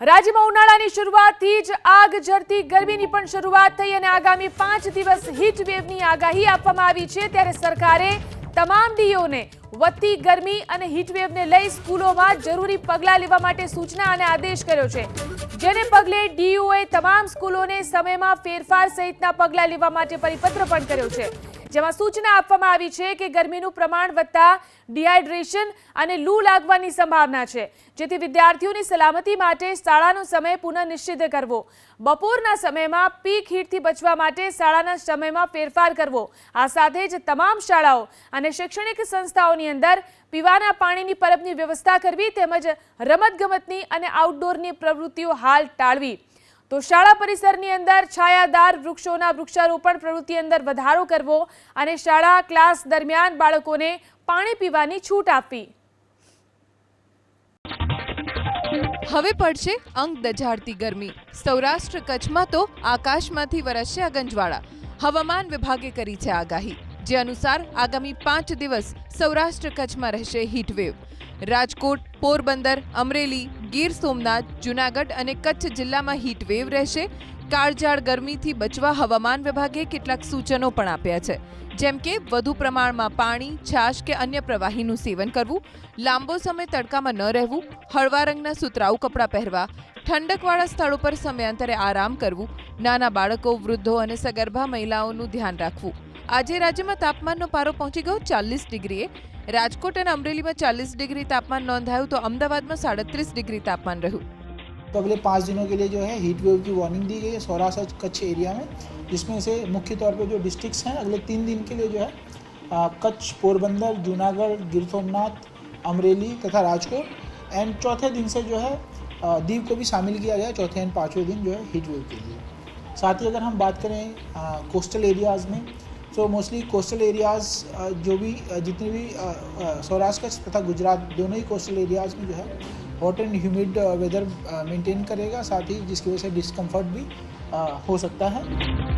રાજ્યમાં ઉનાળાની શરૂઆતથી જ આગ ઝરતી ગરમીની પણ શરૂઆત થઈ અને આગામી પાંચ દિવસ હીટ વેવની આગાહી આપવામાં આવી છે. ત્યારે સરકારે તમામ ડીઓને વધતી ગરમી અને હીટવેવને લઈ સ્કૂલોમાં જરૂરી પગલાં લેવા માટે સૂચના અને આદેશ કર્યો છે. જેને પગલે ડીઓએ તમામ સ્કૂલોને સમયમાં ફેરફાર સહિતના પગલાં લેવા માટે પરિપત્ર પણ કર્યો છે. જેમાં સૂચના આપવામાં આવી છે કે ગરમીનું પ્રમાણ વધતા ડિહાઇડ્રેશન અને લૂ લાગવાની સંભાવના છે. જેથી વિદ્યાર્થીઓની સલામતી માટે શાળાનો સમય પુનઃનિશ્ચિત કરવો. બપોરના સમયમાં પીક હીટથી બચવા માટે શાળાના સમયમાં ફેરફાર કરવો. આ સાથે જ તમામ શાળાઓ અને શૈક્ષણિક સંસ્થાઓની અંદર પીવાના પાણીની પરબની વ્યવસ્થા કરવી તેમજ રમતગમતની અને આઉટડોરની પ્રવૃત્તિઓ હાલ ટાળવી. તો શાળા પરિસરની અંદર છાયાદાર વૃક્ષોના વૃક્ષારોપણ પ્રવૃત્તિ અંદર વધારો કરવો અને શાળા ક્લાસ દરમિયાન બાળકોને પાણી પીવાની છૂટ આપવી. હવે પડશે અંગ દઝાડતી ગરમી. સૌરાષ્ટ્ર કચ્છમાં તો આકાશમાંથી વરસશે અગંજવાળા હવામાન વિભાગે કરી છે આગાહી. જે અનુસાર આગામી પાંચ દિવસ સૌરાષ્ટ્ર કચ્છમાં રહેશે હીટવેવ રાજકોટ, પોરબંદર, અમરેલી ગીર સોમનાથ, જૂનાગઢ અને કચ્છ જિલ્લામાં હીટવેવ રહેશે. કાળઝાળ ગરમીથી બચવા હવામાન વિભાગે કેટલાક સૂચનો પણ આપ્યા છે. જેમ કે, વધુ પ્રમાણમાં પાણી, છાશ કે અન્ય પ્રવાહીનું સેવન કરવું, લાંબો સમય તડકામાં ન રહેવું, હળવા રંગના સુતરાઉ કપડાં પહેરવા, ઠંડકવાળા સ્થળો પર સમયાંતરે આરામ કરવું, નાના બાળકો, વૃદ્ધો અને સગર્ભા મહિલાઓનું ધ્યાન રાખવું. આજે રાજ્યમાં તાપમાનનો પારો પહોંચી ગયો ચાલીસ ડિગ્રીએ. રાજકોટ અને અમરેલીમાં ચાલીસ ડિગ્રી તાપમાન નોંધાયું તો અમદાવાદમાં સાડત્રીસ ડિગ્રી तापमान રહ્યું तो अगले पाँच दिनों के लिए जो है हीट वेव की वार्निंग दी गई है सौराष्ट्र कच्छ एरिया में जिसमें से मुख्य तौर पे जो डिस्ट्रिक्ट्स हैं अगले तीन दिन के लिए जो है अ, कच्छ पोरबंदर जूनागढ़ गिर सोमनाथ अमरेली तथा राजकोट एंड चौथे दिन से जो है अ, दीव को भी शामिल किया गया है चौथे एंड पाँचवें दिन जो है हीट वेव के लिए साथ ही अगर हम बात करें कोस्टल एरियाज़ में तो मोस्टली कोस्टल एरियाज़ जो भी अ, जितने भी सौराष्ट्र कच्छ तथा गुजरात दोनों ही कोस्टल एरियाज़ में जो है hot and humid weather maintain करेगा। साथ ही जिसकी वजह से डिस्कम्फर्ट भी आ, हो सकता है।